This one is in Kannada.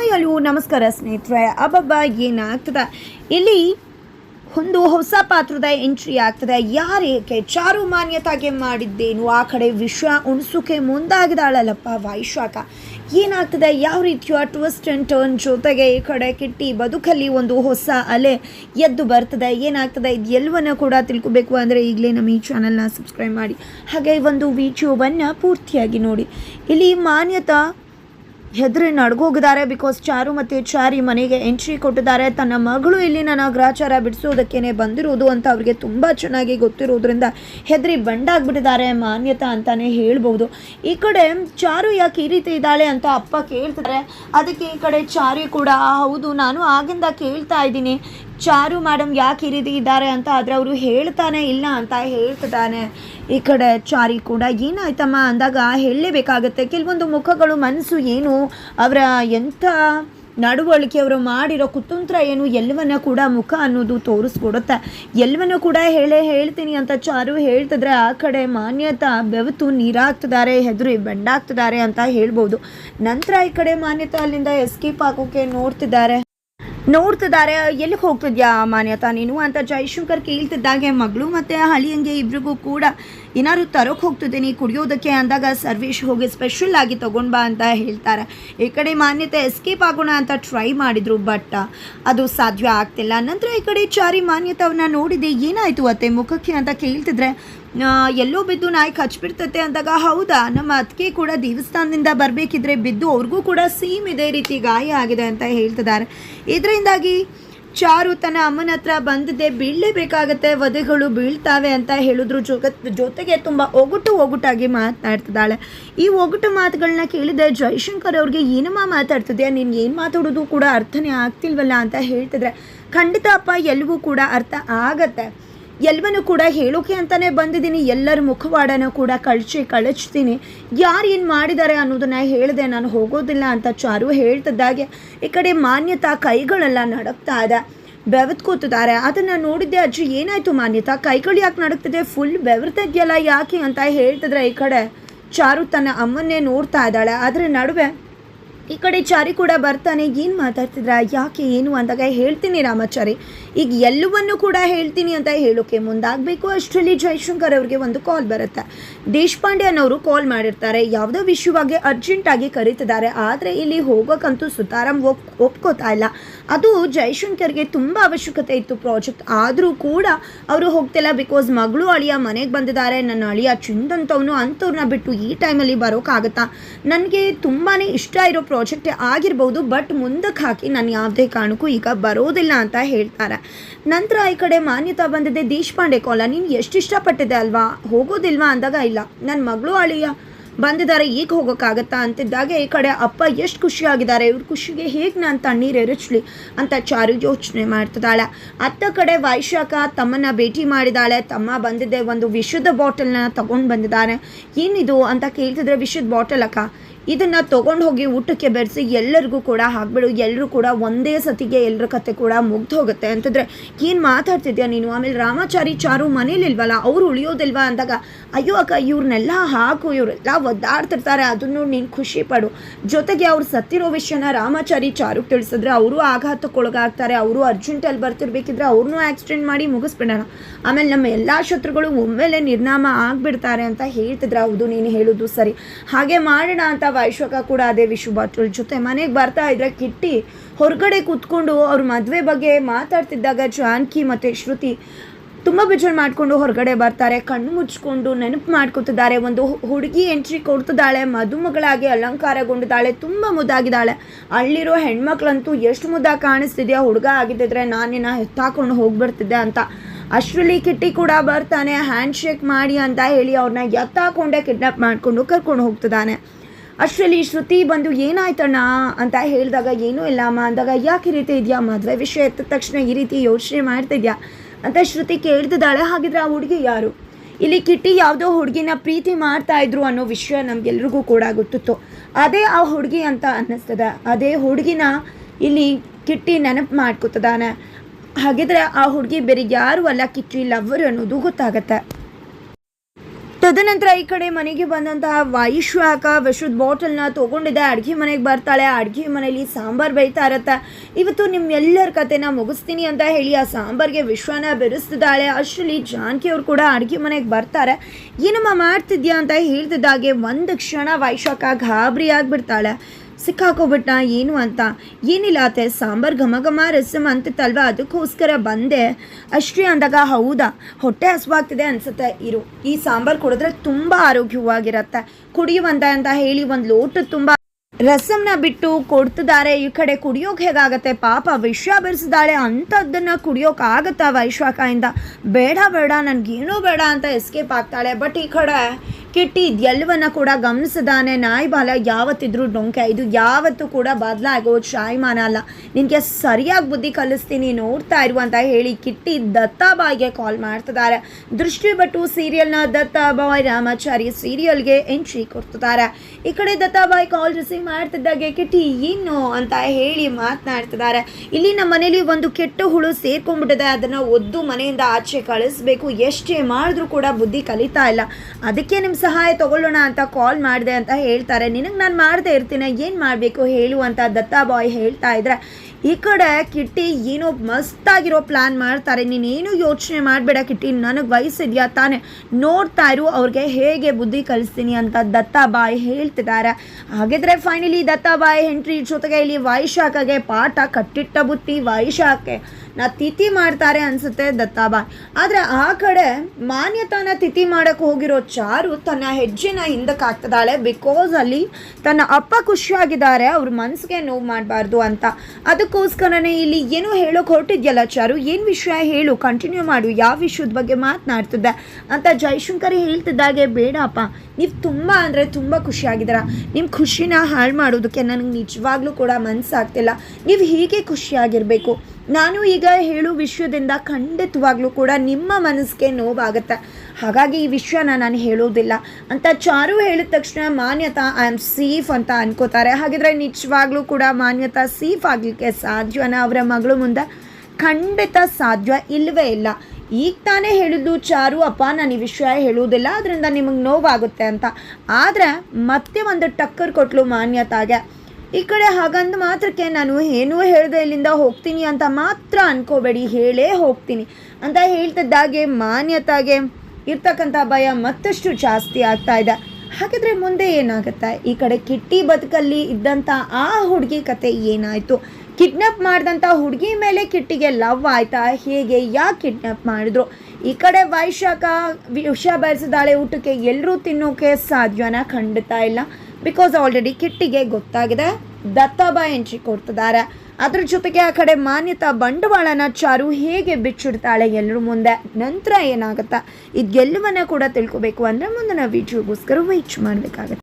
ಹಾಯ್ ನಮಸ್ಕಾರ ಸ್ನೇಹಿತರೆ. ಅಬ್ಬಬ್ಬ, ಏನಾಗ್ತದೆ? ಇಲ್ಲಿ ಒಂದು ಹೊಸ ಪಾತ್ರದ ಎಂಟ್ರಿ ಆಗ್ತದೆ. ಯಾರೇಕೆ ಚಾರು ಮಾನ್ಯತಾಗೆ ಮಾಡಿದ್ದೇನು? ಆ ಕಡೆ ವಿಶ್ವ ಉಣಸುಕೆ ಮುಂದಾಗಿದಾಳಲ್ಲಪ್ಪ ವೈಶಾಖ. ಏನಾಗ್ತದೆ? ಯಾವ ರೀತಿಯ ಟ್ವಿಸ್ಟ್ ಆ್ಯಂಡ್ ಟರ್ನ್ ಜೊತೆಗೆ ಈ ಕಡೆ ಕಿಟ್ಟಿ ಬದುಕಲ್ಲಿ ಒಂದು ಹೊಸ ಅಲೆ ಎದ್ದು ಬರ್ತದೆ. ಏನಾಗ್ತದೆ? ಇದು ಎಲ್ಲವನ್ನ ಕೂಡ ತಿಳ್ಕೊಬೇಕು ಅಂದರೆ ಈಗಲೇ ನಮ್ಮ ಈ ಚಾನಲ್ನ ಸಬ್ಸ್ಕ್ರೈಬ್ ಮಾಡಿ. ಹಾಗೆ ಒಂದು ವಿಡಿಯೋವನ್ನು ಪೂರ್ತಿಯಾಗಿ ನೋಡಿ. ಇಲ್ಲಿ ಮಾನ್ಯತಾ ಹೆದರಿ ನಡ್ಗೋಗಿದ್ದಾರೆ ಬಿಕಾಸ್ ಚಾರು ಮತ್ತು ಚಾರಿ ಮನೆಗೆ ಎಂಟ್ರಿ ಕೊಟ್ಟಿದ್ದಾರೆ. ತನ್ನ ಮಗಳು ಇಲ್ಲಿ ನನ್ನ ಗ್ರಾಚಾರ ಬಿಡಿಸೋದಕ್ಕೇನೆ ಬಂದಿರೋದು ಅಂತ ಅವ್ರಿಗೆ ತುಂಬ ಚೆನ್ನಾಗಿ ಗೊತ್ತಿರೋದ್ರಿಂದ ಹೆದರಿ ಬಂಡಾಗ್ಬಿಟ್ಟಿದ್ದಾರೆ ಮಾನ್ಯತಾ ಅಂತಾನೆ ಹೇಳ್ಬೋದು ಈ ಕಡೆ ಚಾರು ಯಾಕೆ ಈ ರೀತಿ ಇದ್ದಾಳೆ ಅಂತ ಅಪ್ಪ ಕೇಳ್ತಿದ್ದಾರೆ ಅದಕ್ಕೆ ಈ ಕಡೆ ಚಾರಿ ಕೂಡ, ಹೌದು, ನಾನು ಆಗಿಂದ ಕೇಳ್ತಾ ಇದ್ದೀನಿ. ಚಾರು ಮೇಡಮ್ ಯಾಕೆ ಈ ಇದ್ದಾರೆ ಅಂತ ಆದರೆ ಅವರು ಹೇಳ್ತಾನೆ ಇಲ್ಲ ಅಂತ ಹೇಳ್ತಿದ್ದಾನೆ. ಈ ಕಡೆ ಚಾರಿ ಕೂಡ ಏನಾಯ್ತಮ್ಮ ಅಂದಾಗ ಹೇಳಲೇಬೇಕಾಗತ್ತೆ. ಕೆಲವೊಂದು ಮುಖಗಳು ಮನಸ್ಸು ಏನು, ಅವರ ಎಂಥ ನಡವಳಿಕೆ ಅವರು ಮಾಡಿರೋ ಕುತಂತ್ರ ಏನು, ಎಲ್ಲವನ್ನ ಕೂಡ ಮುಖ ಅನ್ನೋದು ತೋರಿಸ್ಕೊಡುತ್ತೆ. ಎಲ್ಲವನ್ನೂ ಕೂಡ ಹೇಳೇ ಹೇಳ್ತೀನಿ ಅಂತ ಚಾರು ಹೇಳ್ತಿದ್ರೆ ಆ ಕಡೆ ಮಾನ್ಯತಾ ಬೆವತು ನೀರಾಗ್ತಿದ್ದಾರೆ, ಹೆದರಿ ಬೆಂಡಾಗ್ತಿದ್ದಾರೆ ಅಂತ ಹೇಳ್ಬೋದು. ನಂತರ ಈ ಕಡೆ ಮಾನ್ಯತಾ ಅಲ್ಲಿಂದ ಎಸ್ಕೇಪ್ ಆಗೋಕೆ ನೋಡ್ತಿದ್ದಾರೆ. ನೋಡ್ತಿದ್ದಾರೆ. ಎಲ್ಲಿಗೆ ಹೋಗ್ತಿದ್ಯಾ ಮಾನ್ಯತಾ ನೀನು ಅಂತ ಜೈಶಂಕರ್ ಕೇಳ್ತಿದ್ದಾಗೆ ಮಗಳು ಮತ್ತು ಹಳಿಯಂಗೆ ಇಬ್ರಿಗೂ ಕೂಡ ಏನಾದ್ರು ತರೋಕೆ ಹೋಗ್ತಿದ್ದೀನಿ, ಕುಡಿಯೋದಕ್ಕೆ ಅಂದಾಗ ಸರ್ವೇಶ್ ಹೋಗಿ ಸ್ಪೆಷಲ್ ಆಗಿ ತೊಗೊಂಡು ಬಾ ಅಂತ ಹೇಳ್ತಾರೆ. ಈ ಕಡೆ ಮಾನ್ಯತೆ ಎಸ್ಕೇಪ್ ಆಗೋಣ ಅಂತ ಟ್ರೈ ಮಾಡಿದರು ಬಟ್ ಅದು ಸಾಧ್ಯ ಆಗ್ತಿಲ್ಲ. ನಂತರ ಈ ಕಡೆ ಚಾರಿ ಮಾನ್ಯತೆ ಅವ್ರನ್ನ ನೋಡಿದೆ, ಏನಾಯಿತು ಅತ್ತೆ ಮುಖಕ್ಕೆ ಅಂತ ಕೇಳ್ತಿದ್ರೆ ಎಲ್ಲೋ ಬಿದ್ದು ನಾಯಿ ಕಚ್ಬಿಡ್ತತೆ ಅಂದಾಗ ಹೌದಾ? ನಮ್ಮ ಅತ್ತಿಗೆ ಕೂಡ ದೇವಸ್ಥಾನದಿಂದ ಬರಬೇಕಿದ್ರೆ ಬಿದ್ದು ಅವ್ರಿಗೂ ಕೂಡ ಸೇಮ್ ಇದೇ ರೀತಿ ಗಾಯ ಆಗಿದೆ ಅಂತ ಹೇಳ್ತಿದ್ದಾರೆ. ಇದರಿಂದಾಗಿ ಚಾರು ತನ್ನ ಅಮ್ಮನ ಹತ್ರ ಬಂದಿದ್ದೆ, ಬೀಳಲೇಬೇಕಾಗತ್ತೆ, ವಧೆಗಳು ಬೀಳ್ತಾವೆ ಅಂತ ಹೇಳಿದ್ರು. ಜೊಗತ್, ಜೊತೆಗೆ ತುಂಬ ಒಗಟು ಒಗಟಾಗಿ ಮಾತನಾಡ್ತಿದ್ದಾಳೆ ಈ ಒಗಟು ಮಾತುಗಳನ್ನ ಕೇಳಿದೆ, ಜೈಶಂಕರ್ ಅವ್ರಿಗೆ ಏನಮ್ಮ ಮಾತಾಡ್ತಿದ್ಯಾ? ನೀನು ಏನು ಮಾತಾಡೋದು ಕೂಡ ಅರ್ಥನೇ ಆಗ್ತಿಲ್ವಲ್ಲ ಅಂತ ಹೇಳ್ತಿದ್ರೆ, ಖಂಡಿತ ಅಪ್ಪ ಎಲ್ಲವೂ ಕೂಡ ಅರ್ಥ ಆಗತ್ತೆ. ಎಲ್ಲವನ್ನೂ ಕೂಡ ಹೇಳೋಕೆ ಅಂತಾನೆ ಬಂದಿದ್ದೀನಿ. ಎಲ್ಲರ ಮುಖವಾಡನ ಕೂಡ ಕಳಚಿ ಕಳಚ್ತೀನಿ. ಯಾರು ಏನು ಮಾಡಿದ್ದಾರೆ ಅನ್ನೋದನ್ನ ಹೇಳಿದೆ ನಾನು ಹೋಗೋದಿಲ್ಲ ಅಂತ ಚಾರು ಹೇಳ್ತಿದ್ದಾಗೆ ಈ ಕಡೆ ಮಾನ್ಯತಾ ಕೈಗಳೆಲ್ಲ ನಡಕ್ತಾ ಇದೆ. ಬೆವತ್ಕೋತಿದ್ದಾರೆ. ಅದನ್ನು ನೋಡಿದ್ದೆ, ಅಜ್ಜಿ, ಏನಾಯ್ತು ಮಾನ್ಯತಾ? ಕೈಗಳು ಯಾಕೆ ನಡಕ್ತಿದೆ? ಫುಲ್ ಬೆವರ್ತಿದ್ಯಲ್ಲ ಯಾಕೆ ಅಂತ ಹೇಳ್ತಿದ್ರೆ ಈ ಕಡೆ. ಚಾರು ತನ್ನ ಅಮ್ಮನ್ನೇ ನೋಡ್ತಾ ಇದ್ದಾಳೆ. ಅದರ ನಡುವೆ ಈ ಕಡೆ ಚಾರಿ ಕೂಡ ಬರ್ತಾನೆ. ಏನು ಮಾತಾಡ್ತಿದ್ರ? ಯಾಕೆ? ಏನು ಅಂದಾಗ ಹೇಳ್ತೀನಿ ರಾಮಾಚಾರಿ. ಈಗ ಎಲ್ಲವನ್ನು ಕೂಡ ಹೇಳ್ತೀನಿ ಅಂತ ಹೇಳೋಕೆ ಮುಂದಾಗಬೇಕು. ಅಷ್ಟರಲ್ಲಿ ಜೈಶಂಕರ್ ಅವ್ರಿಗೆ ಒಂದು ಕಾಲ್ ಬರುತ್ತೆ. ದೇಶಪಾಂಡೆ ಅನ್ನೋರು ಕಾಲ್ ಮಾಡಿರ್ತಾರೆ. ಯಾವುದೋ ವಿಷಯವಾಗಿ ಅರ್ಜೆಂಟಾಗಿ ಕರೀತಿದ್ದಾರೆ. ಆದರೆ ಇಲ್ಲಿ ಹೋಗೋಕ್ಕಂತೂ ಸುತಾರಾಮ್ ಒಪ್, ಒಪ್ಕೋತಾ ಇಲ್ಲ. ಅದು ಜೈಶಂಕರ್ಗೆ ತುಂಬ ಅವಶ್ಯಕತೆ ಇತ್ತು ಪ್ರಾಜೆಕ್ಟ್. ಆದರೂ ಕೂಡ ಅವರು ಹೋಗ್ತಿಲ್ಲ ಬಿಕಾಸ್ ಮಗಳು ಅಳಿಯ ಮನೆಗೆ ಬಂದಿದ್ದಾರೆ. ನನ್ನ ಅಳಿಯ ಚಿಂದಂತವನು ಅಂಥವ್ರನ್ನ ಬಿಟ್ಟು ಈ ಟೈಮಲ್ಲಿ ಬರೋಕ್ಕಾಗತ್ತಾ ನನಗೆ ತುಂಬಾ ಇಷ್ಟ ಇರೋ ಆಗಿರ್ಬೋದು ಬಟ್ ಮುಂದಕ್ಕೆ ಹಾಕಿ ನಾನು ಯಾವುದೇ ಕಾರಣಕ್ಕೂ ಈಗ ಬರೋದಿಲ್ಲ ಅಂತ ಹೇಳ್ತಾರೆ. ನಂತರ ಈ ಕಡೆ ಮಾನ್ಯತಾ ಬಂದಿದೆ ದೇಶಪಾಂಡೆ ಕಾಲ ನೀನು ಎಷ್ಟು ಇಷ್ಟಪಟ್ಟಿದೆ ಅಲ್ವಾ? ಹೋಗೋದಿಲ್ವಾ ಅಂದಾಗ ಇಲ್ಲ. ನನ್ನ ಮಗಳು ಅಳಿಯ ಬಂದಿದ್ದಾರೆ, ಈಗ ಹೋಗೋಕ್ಕಾಗತ್ತಾ ಅಂತಿದ್ದಾಗ ಈ ಕಡೆ ಅಪ್ಪ ಎಷ್ಟು ಖುಷಿಯಾಗಿದ್ದಾರೆ. ಇವ್ರ ಖುಷಿಗೆ ಹೇಗೆ ನಾನು ತಣ್ಣೀರು ಎರಚಲಿ ಅಂತ ಚಾರು ಯೋಚನೆ ಮಾಡ್ತಿದ್ದಾಳೆ. ಅತ್ತ ಕಡೆ ವೈಶಾಖ ತಮ್ಮನ್ನ ಭೇಟಿ ಮಾಡಿದಾಳೆ ತಮ್ಮ ಬಂದಿದ್ದೆ ಒಂದು ವಿಷದ ಬಾಟಲ್ನ ತಗೊಂಡು ಬಂದಿದ್ದಾನೆ ಏನಿದು ಅಂತ ಕೇಳ್ತಿದ್ರೆ ವಿಷದ ಬಾಟಲ್ ಅಕ್ಕ. ಇದನ್ನ ತಗೊಂಡು ಹೋಗಿ ಊಟಕ್ಕೆ ಬೆರೆಸಿ ಎಲ್ಲರಿಗೂ ಕೂಡ ಹಾಕ್ಬಿಡು. ಎಲ್ಲರೂ ಕೂಡ ಒಂದೇ ಸತಿಗೆ ಎಲ್ಲರ ಕತೆ ಕೂಡ ಮುಗ್ದು ಹೋಗುತ್ತೆ. ಅಂತಂದ್ರೆ ಏನು ಮಾತಾಡ್ತಿದ್ಯಾ ನೀನು? ಆಮೇಲೆ ರಾಮಾಚಾರಿ ಚಾರು ಮನೇಲಿಲ್ವಲ್ಲ? ಅವ್ರು ಉಳಿಯೋದಿಲ್ವಾ ಅಂದಾಗ, ಅಯ್ಯೋ ಅಕ್ಕ ಇವ್ರನ್ನೆಲ್ಲ ಹಾಕು. ಇವರೆಲ್ಲ ಒದ್ದಾಡ್ತಿರ್ತಾರೆ. ಅದನ್ನು ನೀನು ಖುಷಿ ಪಡು. ಜೊತೆಗೆ ಅವ್ರು ಸತ್ತಿರೋ ವಿಷಯನ ರಾಮಾಚಾರಿ ಚಾರು ತಿಳಿಸಿದ್ರೆ ಅವರು ಆಘಾತಕ್ಕೊಳಗಾಗ್ತಾರೆ. ಅವರು ಅರ್ಜೆಂಟಲ್ಲಿ ಬರ್ತಿರ್ಬೇಕಿದ್ರೆ ಅವ್ರನ್ನೂ ಆಕ್ಸಿಡೆಂಟ್ ಮಾಡಿ ಮುಗಿಸ್ಬಿಡೋಣ. ಆಮೇಲೆ ನಮ್ಮ ಎಲ್ಲ ಶತ್ರುಗಳು ಒಮ್ಮೆಲೆ ನಿರ್ನಾಮ ಆಗ್ಬಿಡ್ತಾರೆ ಅಂತ ಹೇಳ್ತಿದ್ರೆ. ಹೌದು ನೀನು ಹೇಳೋದು ಸರಿ. ಹಾಗೆ ಮಾಡೋಣ ಅಂತ ವೈಶ್ವಕ ಕೂಡ ಅದೇ ವಿಶು ಜೊತೆ ಮನೆಗೆ ಬರ್ತಾ ಇದ್ರೆ ಕಿಟ್ಟಿ ಹೊರಗಡೆ ಕೂತ್ಕೊಂಡು ಅವ್ರ ಮದುವೆ ಬಗ್ಗೆ ಮಾತಾಡ್ತಿದ್ದಾಗ ಜಾನ್ಕಿ ಮತ್ತು ಶ್ರುತಿ ತುಂಬ ಬೇಜಾರು ಮಾಡಿಕೊಂಡು ಹೊರಗಡೆ ಬರ್ತಾರೆ, ಕಣ್ಣು ಮುಚ್ಕೊಂಡು ನೆನಪು ಮಾಡ್ಕೊತಿದ್ದಾರೆ, ಒಂದು ಹುಡುಗಿ ಎಂಟ್ರಿ ಕೊಡ್ತಿದ್ದಾಳೆ, ಮದುಮಗಳಾಗಿ ಅಲಂಕಾರಗೊಂಡಿದ್ದಾಳೆ, ತುಂಬ ಮುದ್ದಾಗಿದ್ದಾಳೆ. ಅಲ್ಲಿರೋ ಹೆಣ್ಮಕ್ಳಂತೂ ಎಷ್ಟು ಮುದ್ದಾಗಿ ಕಾಣಿಸ್ತಿದೆಯಾ, ಹುಡುಗ ಆಗಿದ್ದಿದ್ರೆ ನಾ ಎತ್ತಾಕೊಂಡು ಹೋಗ್ಬಿಡ್ತಿದ್ದೆ ಅಂತ. ಅಷ್ಟರಲ್ಲಿ ಕಿಟ್ಟಿ ಕೂಡ ಬರ್ತಾನೆ ಹ್ಯಾಂಡ್ ಶೇಕ್ ಮಾಡಿ ಅಂತ ಹೇಳಿ ಅವ್ರನ್ನ ಎತ್ತಾಕೊಂಡೆ ಕಿಡ್ನಾಪ್ ಮಾಡಿಕೊಂಡು ಕರ್ಕೊಂಡು ಹೋಗ್ತಿದ್ದಾನೆ. ಅಷ್ಟರಲ್ಲಿ ಶ್ರುತಿ ಬಂದು ಏನಾಯ್ತಣ್ಣ ಅಂತ ಹೇಳಿದಾಗ, ಏನೂ ಇಲ್ಲ ಅಮ್ಮ, ಅಂದಾಗ, ಯಾಕೆ ಈ ರೀತಿ ಇದೆಯಾ? ಮದುವೆ ವಿಷಯ ಎತ್ತ ತಕ್ಷಣ ಈ ರೀತಿ ಯೋಚನೆ ಮಾಡ್ತಿದ್ಯಾ ಅಂತ ಶ್ರುತಿ ಕೇಳ್ತಿದ್ದಾಳೆ. ಹಾಗಿದ್ರೆ ಆ ಹುಡುಗಿ ಯಾರು? ಇಲ್ಲಿ ಕಿಟ್ಟಿ ಯಾವುದೋ ಹುಡುಗಿನ ಪ್ರೀತಿ ಮಾಡ್ತಾ ಇದ್ರು ಅನ್ನೋ ವಿಷಯ ನಮ್ಗೆಲ್ರಿಗೂ ಕೂಡ ಗೊತ್ತಿತ್ತು. ಅದೇ ಆ ಹುಡುಗಿ ಅಂತ ಅನ್ನಿಸ್ತದೆ. ಅದೇ ಹುಡುಗಿನ ಇಲ್ಲಿ ಕಿಟ್ಟಿ ನೆನಪು ಮಾಡ್ಕೊತದಾನೆ. ಹಾಗಿದ್ರೆ ಆ ಹುಡುಗಿ ಬೇರೆ ಯಾರು ಅಲ್ಲ, ಕಿಟ್ಟಿ ಲವ್ವರ್ ಅನ್ನೋದು ಗೊತ್ತಾಗತ್ತೆ. ತದನಂತರ ಈ ಕಡೆ ಮನೆಗೆ ಬಂದಂತಹ ವೈಶ್ವಾಕ ವಿಶ್ವದ ಬಾಟಲ್ನ ತಗೊಂಡಿದ್ದೆ ಅಡುಗೆ ಮನೆಗೆ ಬರ್ತಾಳೆ. ಅಡುಗೆ ಮನೆಯಲ್ಲಿ ಸಾಂಬಾರು ಬೈತಾ ಇರತ್ತೆ. ಇವತ್ತು ನಿಮ್ಮೆಲ್ಲರ ಕತೆನ ಮುಗಿಸ್ತೀನಿ ಅಂತ ಹೇಳಿ ಆ ಸಾಂಬಾರ್ಗೆ ವಿಶ್ವನ ಬೆರೆಸ್ತಿದ್ದಾಳೆ. ಅಷ್ಟರಲ್ಲಿ ಜಾನಕಿ ಅವ್ರು ಕೂಡ ಅಡುಗೆ ಮನೆಗೆ ಬರ್ತಾರೆ. ಏನಮ್ಮ ಮಾಡ್ತಿದ್ಯಾ ಅಂತ ಹೇಳ್ತಿದ್ದಾಗೆ ಒಂದು ಕ್ಷಣ ವೈಶಾಖ ಗಾಬರಿ ಆಗಿಬಿಡ್ತಾಳೆ. ಸಿಕ್ಕಾಕೋಬಿಟ್ಟ ಏನು ಅಂತ? ಏನಿಲ್ಲ ಅತ್ತೆ ಸಾಂಬಾರು ಘಮ ಘಮ ರಸಮ್ ಅಂತಿತ್ತಲ್ವ ಅದಕ್ಕೋಸ್ಕರ ಬಂದೆ. ಅಷ್ಟೇ ಅಂದಾಗ, ಹೌದಾ? ಹೊಟ್ಟೆ ಹಸುವಾಗ್ತಿದೆ ಅನ್ಸುತ್ತೆ. ಇರು, ಈ ಸಾಂಬಾರು ಕುಡಿದ್ರೆ ತುಂಬ ಆರೋಗ್ಯವಾಗಿರತ್ತೆ. ಕುಡಿಯುವಂತ ಅಂತ ಹೇಳಿ ಒಂದು ಲೋಟ ತುಂಬ ರಸಮ್ನ ಬಿಟ್ಟು ಕೊಡ್ತಿದ್ದಾರೆ. ಈ ಕಡೆ ಕುಡಿಯೋಕೆ ಹೇಗಾಗತ್ತೆ? ಪಾಪ ವಿಷ ಬೆರೆಸಿದಾಳೆ. ಅಂಥದ್ದನ್ನು ಕುಡಿಯೋಕೆ ಆಗತ್ತಾ ವೈಶ್ವಾಖಯಿಂದ ಬೇಡ ಬೇಡ, ನನಗೇನೂ ಬೇಡ ಅಂತ ಎಸ್ಕೇಪ್ ಆಗ್ತಾಳೆ. ಬಟ್ ಈ ಕಡೆ ಕಿಟ್ಟಿ ಇದೆಲ್ಲವನ್ನ ಕೂಡ ಗಮನಿಸಿದಾನೆ. ನಾಯಿ ಬಾಲ ಯಾವತ್ತಿದ್ರೂ ಡೊಂಕೆ. ಇದು ಯಾವತ್ತೂ ಕೂಡ ಬದಲಾಗೋ ಶಾಯಿಮಾನ ಅಲ್ಲ. ನಿನಗೆ ಸರಿಯಾಗಿ ಬುದ್ಧಿ ಕಲಿಸ್ತೀನಿ, ನೋಡ್ತಾ ಇರು ಅಂತ ಹೇಳಿ ಕಿಟ್ಟಿ ದತ್ತಾಬಾಯಿಗೆ ಕಾಲ್ ಮಾಡ್ತಿದ್ದಾರೆ. ದೃಷ್ಟಿ ಸೀರಿಯಲ್ನ ದತ್ತಾಬಾಯ್ ರಾಮಾಚಾರಿ ಸೀರಿಯಲ್ಗೆ ಎಂಟ್ರಿ ಕೊಡ್ತಿದ್ದಾರೆ. ಈ ಕಡೆ ದತ್ತಾಬಾಯಿ ಕಾಲ್ ರಿಸೀವ್ ಮಾಡ್ತಿದ್ದಾಗೆ ಕಿಟ್ಟಿ ಏನು ಅಂತ ಹೇಳಿ ಮಾತನಾಡ್ತಿದ್ದಾರೆ. ಇಲ್ಲಿ ನಮ್ಮ ಮನೇಲಿ ಒಂದು ಕೆಟ್ಟ ಹುಳು ಸೇರ್ಕೊಂಡ್ಬಿಟ್ಟಿದೆ. ಅದನ್ನು ಒದ್ದು ಮನೆಯಿಂದ ಆಚೆ ಕಳಿಸ್ಬೇಕು. ಎಷ್ಟೇ ಮಾಡಿದ್ರೂ ಕೂಡ ಬುದ್ಧಿ ಕಲಿತಾ ಇಲ್ಲ. ಅದಕ್ಕೆ ನಿಮ್ಮ ಸಹಾಯ ತಗೊಳ್ಳೋಣ ಅಂತ ಕಾಲ್ ಮಾಡಿದೆ ಅಂತ ಹೇಳ್ತಾರೆ. ನಿನಗೆ ನಾನು ಮಾಡದೇ ಇರ್ತೀನಿ. ಏನು ಮಾಡಬೇಕು? ಹೇಳು ಅಂತ ದತ್ತಾ ಬಾಯ್ ಹೇಳ್ತಾ ಇದ್ರೆ ಈ ಕಡೆ ಕಿಟ್ಟಿ ಏನೋ ಮಸ್ತಾಗಿರೋ ಪ್ಲ್ಯಾನ್ ಮಾಡ್ತಾರೆ. ನೀನೇನು ಯೋಚನೆ ಮಾಡಬೇಡ ಕಿಟ್ಟಿ, ನನಗೆ ವಯಸ್ಸಿದ್ಯಾ ತಾನೆ. ನೋಡ್ತಾ ಇರು, ಅವ್ರಿಗೆ ಹೇಗೆ ಬುದ್ಧಿ ಕಲಿಸ್ತೀನಿ ಅಂತ ದತ್ತಾಬಾಯಿ ಹೇಳ್ತಿದ್ದಾರೆ. ಹಾಗಿದ್ರೆ ಫೈನಲಿ ದತ್ತಾಬಾಯಿ ಹೆಂಟ್ರಿ ಜೊತೆಗೆ ಇಲ್ಲಿ ವೈಶಾಖಗೆ ಪಾಠ ಕಟ್ಟಿಟ್ಟ ಬುತ್ತಿ ವೈಶಾಖೆ. ನಾ ತಿಥಿ ಮಾಡ್ತಾರೆ ಅನ್ಸುತ್ತೆ ದತ್ತಾಬಾಯ್. ಆದರೆ ಆ ಕಡೆ ಮಾನ್ಯತಾನ ತಿಥಿ ಮಾಡಕ್ಕೆ ಹೋಗಿರೋ ಚಾರು ತನ್ನ ಹೆಜ್ಜೆನ ಹಿಂದಕ್ಕೆ ಹಾಕ್ತಿದ್ದಾಳೆ ಬಿಕಾಸ್ ಅಲ್ಲಿ ತನ್ನ ಅಪ್ಪ ಖುಷಿಯಾಗಿದ್ದಾರೆ, ಅವ್ರ ಮನಸ್ಸಿಗೆ ನೋವು ಮಾಡಬಾರ್ದು ಅಂತ. ಅದಕ್ಕೋಸ್ಕರನೇ ಇಲ್ಲಿ ಏನೋ ಹೇಳೋಕೆ ಹೊರಟಿದ್ಯಲ್ಲ ಚಾರು? ಏನು ವಿಷಯ ಹೇಳು? ಕಂಟಿನ್ಯೂ ಮಾಡು. ಯಾವ ವಿಷಯದ ಬಗ್ಗೆ ಮಾತನಾಡ್ತಿದ್ದೆ? ಅಂತ ಜೈಶಂಕರ್ ಹೇಳ್ತಿದ್ದಾಗೆ, ಬೇಡಪ್ಪ. ನೀವು ತುಂಬ ಅಂದರೆ ತುಂಬ ಖುಷಿಯಾಗಿದ್ದೀರ. ನಿಮ್ಮ ಖುಷಿನ ಹಾಳು ಮಾಡೋದಕ್ಕೆ ನನಗೆ ನಿಜವಾಗ್ಲೂ ಕೂಡ ಮನಸ್ಸಾಗ್ತಿಲ್ಲ ನೀವು ಹೀಗೆ ಖುಷಿಯಾಗಿರಬೇಕು. ನಾನು ಈಗ ಹೇಳೋ ವಿಷಯದಿಂದ ಖಂಡಿತವಾಗ್ಲೂ ಕೂಡ ನಿಮ್ಮ ಮನಸ್ಸಿಗೆ ನೋವಾಗುತ್ತೆ. ಹಾಗಾಗಿ ಈ ವಿಷಯನ ನಾನು ಹೇಳೋದಿಲ್ಲ ಅಂತ ಚಾರು ಹೇಳಿದ ತಕ್ಷಣ ಮಾನ್ಯತಾ ಐ ಆಮ್ ಸೇಫ್ ಅಂತ ಅನ್ಕೋತಾರೆ. ಹಾಗಿದ್ರೆ ನಿಜವಾಗ್ಲೂ ಕೂಡ ಮಾನ್ಯತಾ ಸೇಫ್ ಆಗಲಿಕ್ಕೆ ಸಾಧ್ಯನ ಅವರ ಮಗಳು ಮುಂದೆ? ಖಂಡಿತ ಸಾಧ್ಯ ಇಲ್ಲವೇ ಇಲ್ಲ. ಈಗ ತಾನೇ ಹೇಳಿದ್ದು ಚಾರು, ಅಪ್ಪ, ನಾನು ಈ ವಿಷಯ ಹೇಳುವುದಿಲ್ಲ ಅದರಿಂದ ನಿಮಗೆ ನೋವಾಗುತ್ತೆ ಅಂತ. ಆದರೆ ಮತ್ತೆ ಒಂದು ಟಕ್ಕರ್ ಕೊಟ್ಟಲು ಮಾನ್ಯತಾಗೆ. ಈ ಕಡೆ ಹಾಗಂದು ಮಾತ್ರಕ್ಕೆ ನಾನು ಏನೂ ಹೇಳಿದೆ ಇಲ್ಲಿಂದ ಹೋಗ್ತೀನಿ ಅಂತ ಮಾತ್ರ ಅನ್ಕೋಬೇಡಿ, ಹೇಳೇ ಹೋಗ್ತೀನಿ ಅಂತ ಹೇಳ್ತಿದ್ದಾಗೆ ಮಾನ್ಯತಾಗೆ. ಇರ್ತಕ್ಕಂಥ ಭಯ ಮತ್ತಷ್ಟು ಜಾಸ್ತಿ ಆಗ್ತಾ ಇದೆ. ಹಾಗಿದ್ರೆ ಮುಂದೆ ಏನಾಗುತ್ತೆ? ಈ ಕಡೆ ಕಿಟ್ಟಿ ಬದುಕಲ್ಲಿ ಇದ್ದಂಥ ಆ ಹುಡುಗಿ ಕತೆ ಏನಾಯಿತು? ಕಿಡ್ನಾಪ್ ಮಾಡಿದಂಥ ಹುಡುಗಿ ಮೇಲೆ ಕಿಟ್ಟಿಗೆ ಲವ್ ಆಯ್ತಾ? ಹೇಗೆ? ಯಾಕೆ ಕಿಡ್ನಾಪ್ ಮಾಡಿದ್ರು? ಈ ಕಡೆ ವೈಶಾಖ ವಿಷ ಬಯಸಿದಾಳೆ ಊಟಕ್ಕೆ ಎಲ್ಲರೂ ತಿನ್ನೋಕೆ ಸಾಧ್ಯನ ಖಂಡಿತ ಇಲ್ಲ. ಬಿಕಾಸ್ ಆಲ್ರೆಡಿ ಕಿಟ್ಟಿಗೆ ಗೊತ್ತಾಗಿದೆ, ದತ್ತಾಬಾ ಎಂಟ್ರಿ ಕೊಡ್ತಿದ್ದಾರೆ. ಅದ್ರ ಜೊತೆಗೆ ಆ ಕಡೆ ಮಾನ್ಯತಾ ಬಂಡವಾಳನ ಚಾರು ಹೇಗೆ ಬಿಚ್ಚಿಡ್ತಾಳೆ ಎಲ್ಲರ ಮುಂದೆ. ನಂತರ ಏನಾಗುತ್ತಾ? ಇದೆಲ್ಲವನ್ನ ಕೂಡ ತಿಳ್ಕೊಬೇಕು. ಅಂದರೆ ಮುಂದಿನ ವಿಡಿಯೋಗೋಸ್ಕರ ವೈಚ್ ಮಾಡಬೇಕಾಗತ್ತೆ.